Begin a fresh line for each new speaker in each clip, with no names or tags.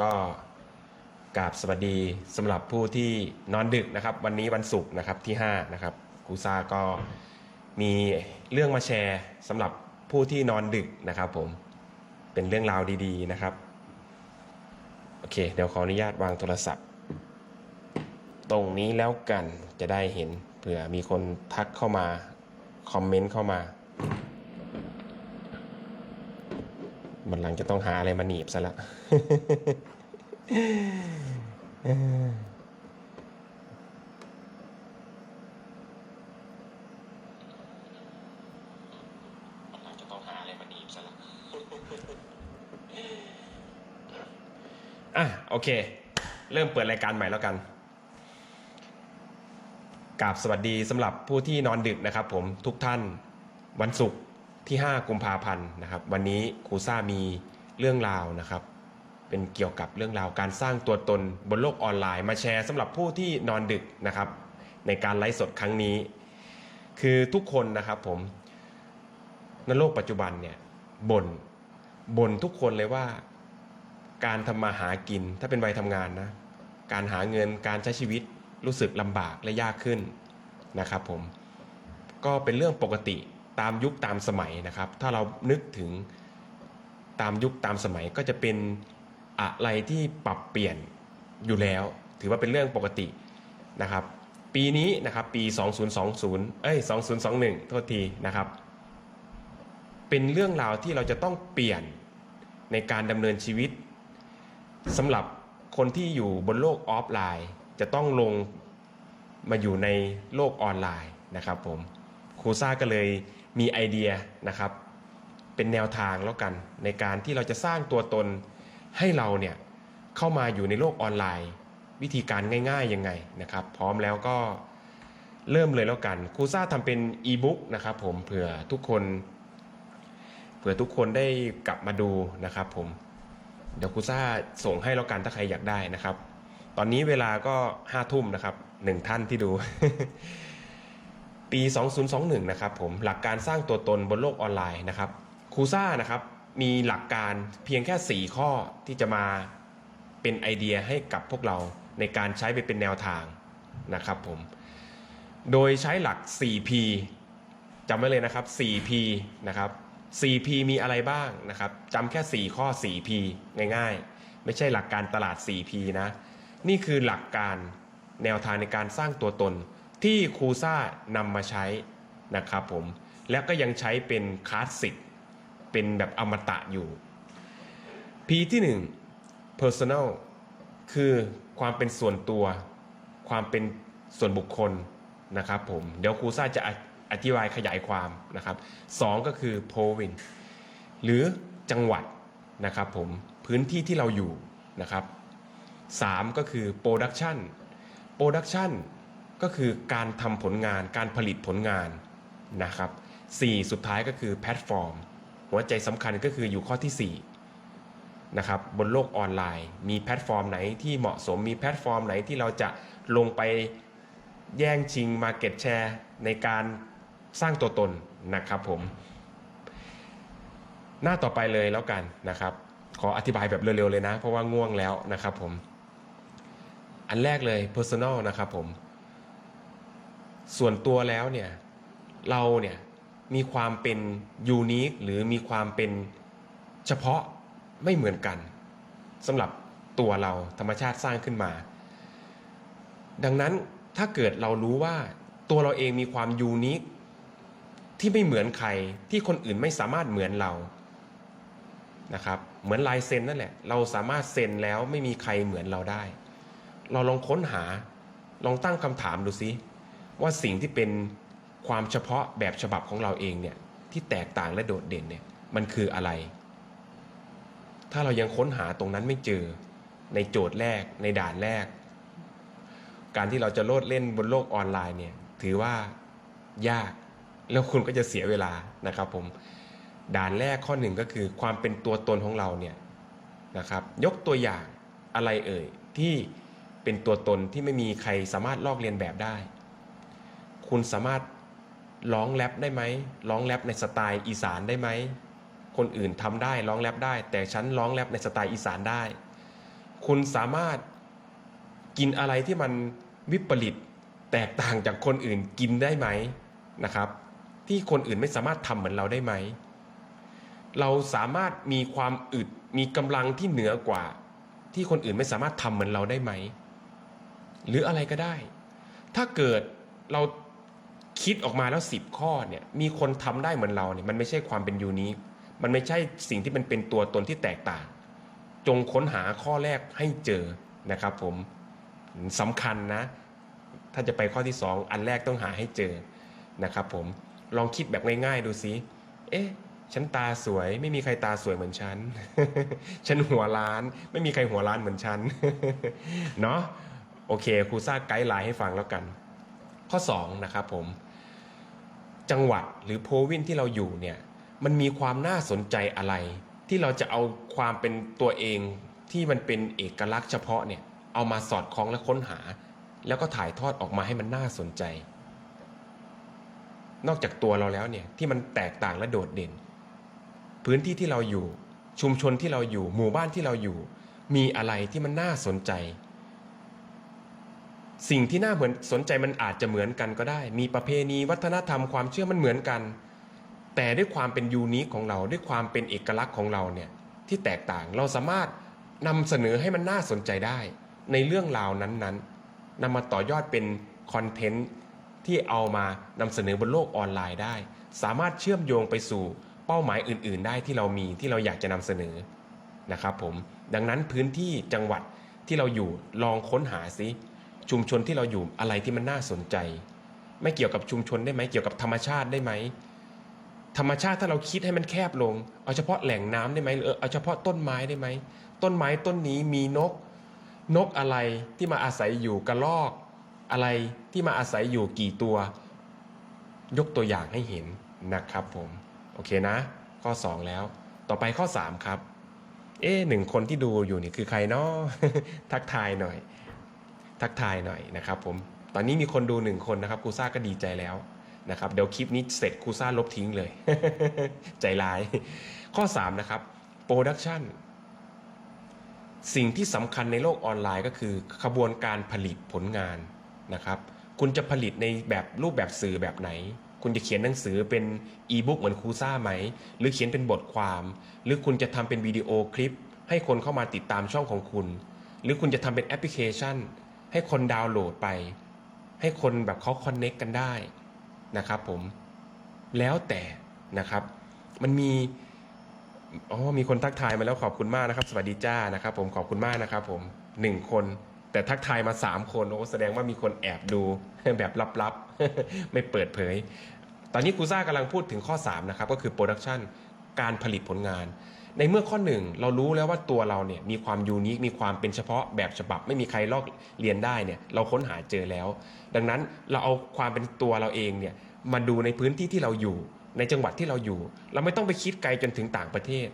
ก็กราบสวัสดีสำหรับผู้ที่นอนดึกนะครับ วันนี้วันศุกร์นะครับที่5นะครับครูซ่าก็มีเรื่องมาแชร์สำหรับผู้ที่นอนดึกนะครับ ผมเป็นเรื่องราวดีๆนะครับโอเค เดี๋ยวขออนุญาตวางโทรศัพท์ ตรงนี้แล้วกันจะได้เห็นเผื่อมีคนทักเข้ามา คอมเมนต์เข้ามา มันหลังจะต้องหาอะไรมาหนีบซะละมันหลังจะต้องหาอะไรมาหนีบซะละอะโอเค เริ่มเปิดรายการใหม่แล้วกันกราบสวัสดีสำหรับผู้ที่นอนดึกนะครับผมทุกท่านวันศุกร์ ที่ 5 กุมภาพันธ์นะครับ วันนี้ครูซ่ามีเรื่องราวนะครับ เป็นเกี่ยวกับเรื่องราวการสร้างตัวตนบนโลกออนไลน์มาแชร์สำหรับผู้ที่นอนดึกนะครับ ในการไลฟ์สดครั้งนี้ คือทุกคนนะครับผมในโลกปัจจุบันเนี่ยบ่นบ่นทุกคนเลยว่า การทำมาหากินถ้าเป็นวัยทำงานนะการหาเงินการใช้ชีวิตรู้สึกลำบากและยากขึ้นนะครับผมก็เป็นเรื่องปกติ ตามยุคตามสมัยนะครับ ถ้าเรานึกถึงตามยุคตามสมัยก็จะเป็นอะไรที่ปรับเปลี่ยนอยู่แล้ว ถือว่าเป็นเรื่องปกตินะครับ ปีนี้นะครับปี 2020 เอ้ย 2021 โทษทีนะครับ เป็นเรื่องราวที่เราจะต้องเปลี่ยนในการดำเนินชีวิตสำหรับคนที่อยู่บนโลกออฟไลน์ จะต้องลงมาอยู่ในโลกออนไลน์นะครับผมครูซ่าก็เลย มีไอเดียนะครับ เป็นแนวทางแล้วกัน ในการที่เราจะสร้างตัวตนให้เราเนี่ยเข้ามาอยู่ในโลกออนไลน์ วิธีการง่ายๆยังไงนะครับ พร้อมแล้วก็เริ่มเลยแล้วกันครูซ่าทำเป็นอีบุ๊กนะครับผมเผื่อทุกคนเผื่อทุกคนได้กลับมาดูนะครับผมเดี๋ยวครูซ่าส่งให้แล้วกันถ้าใครอยากได้นะครับ ตอนนี้เวลาก็ห้าทุ่มนะครับหนึ่งท่านที่ดู ปี 2021 นะครับผมหลักการสร้างตัวตนบนโลกออนไลน์นะครับครูซ่านะครับมีหลักการเพียงแค่ 4 ข้อที่จะมาเป็นไอเดียให้กับพวกเราในการใช้ไปเป็นแนวทางนะครับผมโดยใช้หลัก 4P จำไว้เลยนะครับ 4P นะครับ 4P มีอะไรบ้างนะครับจำแค่ 4 ข้อ 4P ง่ายๆ ไม่ใช่หลักการตลาด 4P นะ นี่คือหลักการแนวทางในการสร้างตัวตน ที่ครูซ่านำมาใช้นะครับผมแล้วก็ยังใช้เป็นคลาสสิกเป็นแบบอมตะอยู่ P ที่ 1 personal คือความเป็นส่วนตัว ความเป็นส่วนบุคคลนะครับผมเดี๋ยวครูซ่าจะออธิบายขยายความนะครับสองก็คือ province หรือจังหวัดนะครับผมพื้นที่ที่เราอยู่นะครับสามก็คือ production production ก็คือการทำผลงานการผลิตผลงานนะครับสี่สุดท้ายก็คือแพลตฟอร์ม หัวใจสำคัญก็คืออยู่ข้อที่4นะครับบนโลกออนไลน์ มีแพลตฟอร์มไหนที่เหมาะสมมีแพลตฟอร์มไหนที่เราจะลงไปแย่งชิงมาเก็ตแชร์ในการสร้างตัวตนนะครับผม หน้าต่อไปเลยแล้วกันนะครับ ขออธิบายแบบเร็วๆเลยนะ เพราะว่าง่วงแล้วนะครับผม อันแรกเลย personal นะครับผม ส่วนตัวแล้วเนี่ยเราเนี่ยมีความเป็นยูนิคหรือมีความเป็นเฉพาะไม่เหมือนกันสำหรับตัวเราธรรมชาติสร้างขึ้นมา ดังนั้นถ้าเกิดเรารู้ว่าตัวเราเองมีความยูนิคที่ไม่เหมือนใครที่คนอื่นไม่สามารถเหมือนเรานะครับเหมือนลายเซ็นนั่นแหละ เราสามารถเซ็นแล้วไม่มีใครเหมือนเราได้ เราลองค้นหาลองตั้งคำถามดูซิ ว่าสิ่งที่เป็นความเฉพาะแบบฉบับของเราเองเนี่ยที่แตกต่างและโดดเด่นเนี่ยมันคืออะไร ถ้าเรายังค้นหาตรงนั้นไม่เจอในโจทย์แรกในด่านแรก การที่เราจะโลดเล่นบนโลกออนไลน์เนี่ยถือว่ายากแล้วคุณก็จะเสียเวลานะครับผมด่านแรกข้อหนึ่งก็คือความเป็นตัวตนของเราเนี่ยนะครับยกตัวอย่างอะไรเอ่ยที่เป็นตัวตนที่ไม่มีใครสามารถลอกเลียนแบบได้ คุณสามารถร้องแรปได้ไหมร้องแรปในสไตล์อีสานได้ไหมคนอื่นทำได้ร้องแรปได้ แต่ฉันร้องแรปในสไตล์อีสานได้ คุณสามารถกินอะไรที่มันวิปริตแตกต่างจากคนอื่นกินได้ไหมนะครับ ที่คนอื่นไม่สามารถทำเหมือนเราได้ไหม เราสามารถมีความอึดมีกำลังที่เหนือกว่า ที่คนอื่นไม่สามารถทำเหมือนเราได้ไหม หรืออะไรก็ได้ ถ้าเกิดเรา คิดออกมาแล้วสิบข้อเนี่ยมีคนทำได้เหมือนเราเนี่ยมันไม่ใช่ความเป็นยูนิคมันไม่ใช่สิ่งที่มันเป็นตัวตนที่แตกต่าง จงค้นหาข้อแรกให้เจอนะครับผมสำคัญนะ ถ้าจะไปข้อที่สองอันแรกต้องหาให้เจอนะครับผมลองคิดแบบง่ายๆดูสิเอ๊ะฉันตาสวย ไม่มีใครตาสวยเหมือนฉัน ฉันหัวล้าน ไม่มีใครหัวล้านเหมือนฉันเนาะโอเคครูซ่าไกด์ไลน์ให้ฟังแล้วกัน ข้อ 2 นะครับผม จังหวัดหรือโพวินที่เราอยู่เนี่ยมันมีความน่าสนใจอะไร ที่เราจะเอาความเป็นตัวเองที่มันเป็นเอกลักษณ์เฉพาะเนี่ยเอามาสอดคล้องและค้นหา แล้วก็ถ่ายทอดออกมาให้มันน่าสนใจ นอกจากตัวเราแล้วเนี่ยที่มันแตกต่างและโดดเด่น พื้นที่ที่เราอยู่ชุมชนที่เราอยู่ หมู่บ้านที่เราอยู่ มีอะไรที่มันน่าสนใจ สิ่งที่น่าเหมือนสนใจมันอาจจะเหมือนกันก็ได้ มีประเพณีวัฒนธรรมความเชื่อมันเหมือนกัน แต่ด้วยความเป็นยูนิคของเราด้วยความเป็นเอกลักษณ์ของเราเนี่ยที่แตกต่างเราสามารถนำเสนอให้มันน่าสนใจได้ ในเรื่องราวนั้นๆนำมาต่อยอดเป็นคอนเทนต์ที่เอามานำเสนอบนโลกออนไลน์ได้ สามารถเชื่อมโยงไปสู่เป้าหมายอื่น ๆ ได้ที่เรามีที่เราอยากจะนำเสนอนะครับผมดังนั้นพื้นที่จังหวัดที่เราอยู่ลองค้นหาซิ ชุมชนที่เราอยู่อะไรที่มันน่าสนใจ ไม่เกี่ยวกับชุมชนได้ไหมเกี่ยวกับธรรมชาติได้ไหมธรรมชาติถ้าเราคิดให้มันแคบลง เอาเฉพาะแหล่งน้ำได้ไหมหรือเอาเฉพาะต้นไม้ได้ไหมต้นไม้ต้นนี้มีนก นกอะไรที่มาอาศัยอยู่กระรอก อะไรที่มาอาศัยอยู่กี่ตัว ยกตัวอย่างให้เห็นนะครับผมโอเคนะ ข้อ 2 แล้ว ต่อไปข้อ 3 ครับ เอ๊หนึ่งคนที่ดูอยู่นี่คือใครเนาะทักทายหน่อย ทักทายหน่อยนะครับผมตอนนี้มีคนดูหนึ่งคนนะครับครูซ่าก็ดีใจแล้วนะครับเดี๋ยวคลิปนี้เสร็จครูซ่าลบทิ้งเลย ใจร้าย ข้อ 3 นะครับโปรดักชันสิ่งที่สำคัญในโลกออนไลน์ก็คือขบวนการผลิตผลงานนะครับ คุณจะผลิตในแบบรูปแบบสื่อแบบไหน คุณจะเขียนหนังสือเป็นอีบุ๊กเหมือนครูซ่าไหม หรือเขียนเป็นบทความ หรือคุณจะทำเป็นวิดีโอคลิป ให้คนเข้ามาติดตามช่องของคุณ หรือคุณจะทำเป็นแอปพลิเคชัน ให้คนดาวน์โหลดไป ให้คนแบบเขาคอนเน็กกันได้นะครับผมแล้วแต่นะครับ มันมีอ๋อมีคนทักทายมาแล้วขอบคุณมากนะครับ สวัสดีจ้านะครับ ผมขอบคุณมากนะครับ ผมหนึ่งคน แต่ทักทายมาสามคนโอ้แสดงว่ามีคนแอบดูแบบลับๆ ไม่เปิดเผย ตอนนี้ครูซ่ากำลังพูดถึงข้อ 3 นะครับ ก็คือโปรดักชันการผลิตผลงาน ในเมื่อข้อหนึ่งเรารู้แล้วว่าตัวเราเนี่ยมีความยูนิค มีความเป็นเฉพาะแบบฉบับ ไม่มีใครลอกเรียนได้เนี่ยเราค้นหาเจอแล้ว ดังนั้นเราเอาความเป็นตัวเราเองเนี่ยมาดูในพื้นที่ที่เราอยู่ ในจังหวัดที่เราอยู่ เราไม่ต้องไปคิดไกลจนถึงต่างประเทศ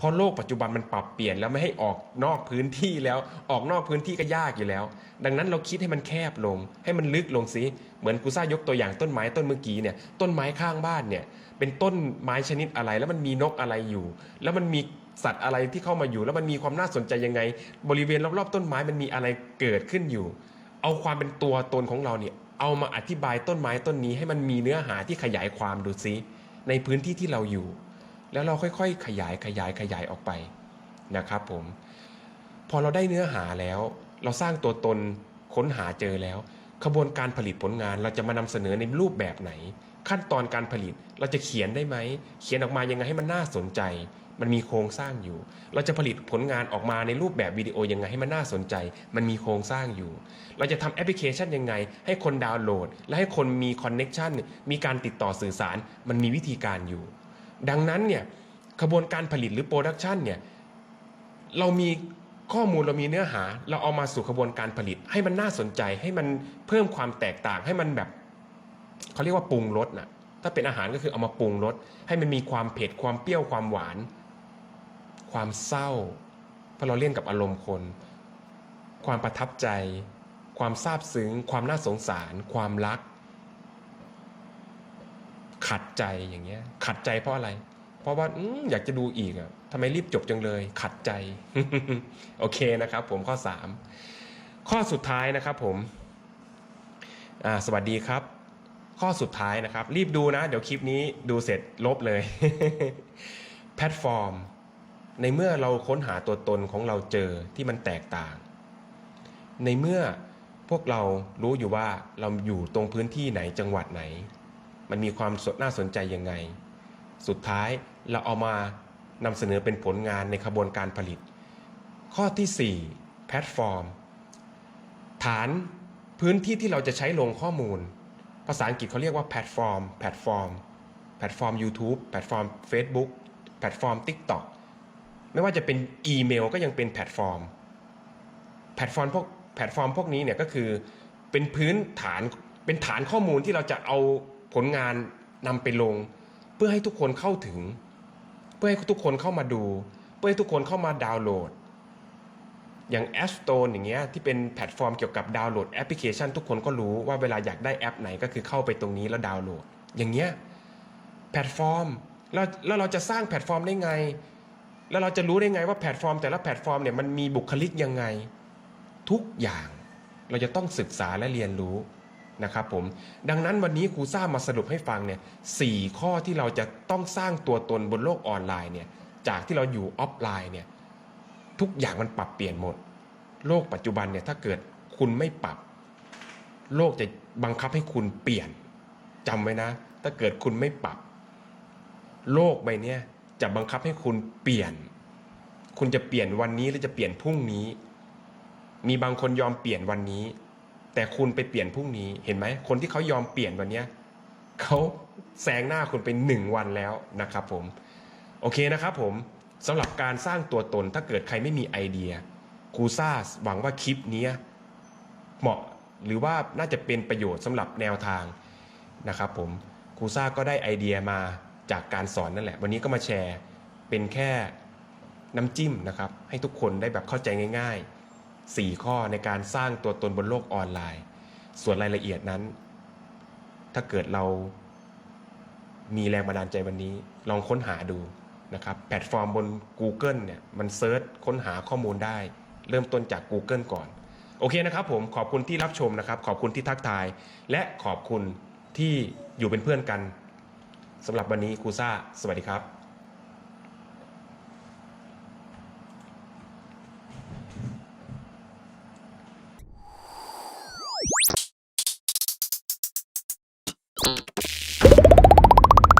เพราะโลกปัจจุบันมันปรับเปลี่ยนแล้วไม่ให้ออกนอกพื้นที่แล้วออกนอกพื้นที่ก็ยากอยู่แล้ว ดังนั้นเราคิดให้มันแคบลง ให้มันลึกลงสิเหมือนกูซ่ายกตัวอย่างต้นไม้ต้นเมื่อกี้เนี่ยต้นไม้ข้างบ้านเนี่ยเป็นต้นไม้ชนิดอะไรแล้วมันมีนกอะไรอยู่ แล้วมันมีสัตว์อะไรที่เข้ามาอยู่ แล้วมันมีความน่าสนใจยังไง บริเวณรอบๆต้นไม้มันมีอะไรเกิดขึ้นอยู่ เอาความเป็นตัวตนของเราเนี่ยเอามาอธิบายต้นไม้ต้นนี้ให้มันมีเนื้อหาที่ขยายความดูซิในพื้นที่ที่เราอยู่ แล้วเราค่อยๆ ขยายขยายขยายออกไปนะครับผม พอเราได้เนื้อหาแล้ว เราสร้างตัวตนค้นหาเจอแล้วขบวนการผลิตผลงานเราจะมานำเสนอในรูปแบบไหน ขั้นตอนการผลิตเราจะเขียนได้ไหม เขียนออกมายังไงให้มันน่าสนใจ มันมีโครงสร้างอยู่ เราจะผลิตผลงานออกมาในรูปแบบวิดีโอยังไงให้มันน่าสนใจ มันมีโครงสร้างอยู่ เราจะทำแอปพลิเคชันยังไง ให้คนดาวน์โหลด และให้คนมีคอนเน็ชันมีการติดต่อสื่อสาร มันมีวิธีการอยู่ ดังนั้นเนี่ยขบวนการผลิตหรือโปรดักชันเนี่ยเรามีข้อมูลเรามีเนื้อหา เราเอามาสู่ขบวนการผลิต ให้มันน่าสนใจให้มันเพิ่มความแตกต่างให้มันแบบเขาเรียกว่าปรุงรสนะถ้าเป็นอาหารก็คือเอามาปรุงรสให้มันมีความเผ็ดความเปรี้ยวความหวาน ความเศร้าเพราะเราเล่นกับอารมณ์คน ความประทับใจ ความซาบซึ้ง ความน่าสงสาร ความรัก ขัดใจอย่างเงี้ย ขัดใจเพราะอะไร เพราะว่าออยากจะดูอีกอะทำไมรีบจบจังเลย ขัดใจ โอเคนะครับ ผมข้อ 3 ข้อสุดท้ายนะครับ ผมสวัสดีครับ ข้อสุดท้ายนะครับ รีบดูนะ เดี๋ยวคลิปนี้ดูเสร็จลบเลย แพลตฟอร์ม ในเมื่อเราค้นหาตัวตนของเราเจอที่มันแตกต่าง ในเมื่อพวกเรารู้อยู่ว่าเราอยู่ตรงพื้นที่ไหนจังหวัดไหน มันมีความสน่าสนใจยังไง สุดท้ายเราเอามานำเสนอเป็นผลงานในขบวนการผลิต ข้อที่ 4 แพลตฟอร์ม ฐานพื้นที่ที่เราจะใช้ลงข้อมูล ภาษาอังกฤษเขาเรียกว่าแพลตฟอร์มแพลตฟอร์มแพลตฟอร์ม YouTube แพลตฟอร์ม Facebook แพลตฟอร์ม TikTok ไม่ว่าจะเป็นอีเมลก็ยังเป็นแพลตฟอร์ม แพลตฟอร์มพวกแพลตฟอร์มพวกนี้เนี่ยก็คือเป็นพื้นฐานเป็นฐานข้อมูลที่เราจะเอา ผลงานนำไปลง เพื่อให้ทุกคนเข้าถึง เพื่อให้ทุกคนเข้ามาดู เพื่อให้ทุกคนเข้ามาดาวน์โหลด อย่าง App Store อย่างเงี้ยที่เป็นแพลตฟอร์มเกี่ยวกับดาวน์โหลดแอปพลิเคชัน ทุกคนก็รู้ว่าเวลาอยากได้แอปไหนก็คือเข้าไปตรงนี้แล้วดาวน์โหลด อย่างเงี้ยแพลตฟอร์มแล้วแล้วเราจะสร้างแพลตฟอร์มได้ไง แล้วเราจะรู้ได้ไงว่าแพลตฟอร์ม แต่ละแพลตฟอร์มเนี่ยมันมีบุคลิกยังไง ทุกอย่างเราจะต้องศึกษาและเรียนรู้ นะครับผมดังนั้นวันนี้ครูซ่ามาสรุปให้ฟังเนี่ยสี่ข้อที่เราจะต้องสร้างตัวตนบนโลกออนไลน์เนี่ยจากที่เราอยู่ออฟไลน์เนี่ยทุกอย่างมันปรับเปลี่ยนหมด โลกปัจจุบันเนี่ยถ้าเกิดคุณไม่ปรับ โลกจะบังคับให้คุณเปลี่ยนจำไว้นะ ถ้าเกิดคุณไม่ปรับ โลกใบนี้จะบังคับให้คุณเปลี่ยน คุณจะเปลี่ยนวันนี้หรือจะเปลี่ยนพรุ่งนี้ มีบางคนยอมเปลี่ยนวันนี้ แต่คุณไปเปลี่ยนพรุ่งนี้เห็นไหมคนที่เขายอมเปลี่ยนวันนี้เขาแซงหน้าคุณไปหนึ่งวันแล้วนะครับผมโอเคนะครับผมสำหรับการสร้างตัวตนถ้าเกิดใครไม่มีไอเดียครูซ่าหวังว่าคลิปนี้เหมาะหรือว่าน่าจะเป็นประโยชน์สำหรับแนวทางนะครับผมครูซ่าก็ได้ไอเดียมาจากการสอนนั่นแหละ วันนี้ก็มาแชร์เป็นแค่น้ำจิ้มนะครับ ให้ทุกคนได้แบบเข้าใจง่าย ๆ 4 ข้อในการสร้างตัวตนบนโลกออนไลน์ ส่วนรายละเอียดนั้น ถ้าเกิดเรามีแรงบันดาลใจวันนี้ ลองค้นหาดูนะครับ แพลตฟอร์มบน Google เนี่ยมันเซิร์ชค้นหาข้อมูลได้ เริ่มต้นจาก Google ก่อน โอเคนะครับผมขอบคุณที่รับชมนะครับ ขอบคุณที่ทักทาย และขอบคุณที่อยู่เป็นเพื่อนกันสำหรับวันนี้ครูซ่า สวัสดีครับ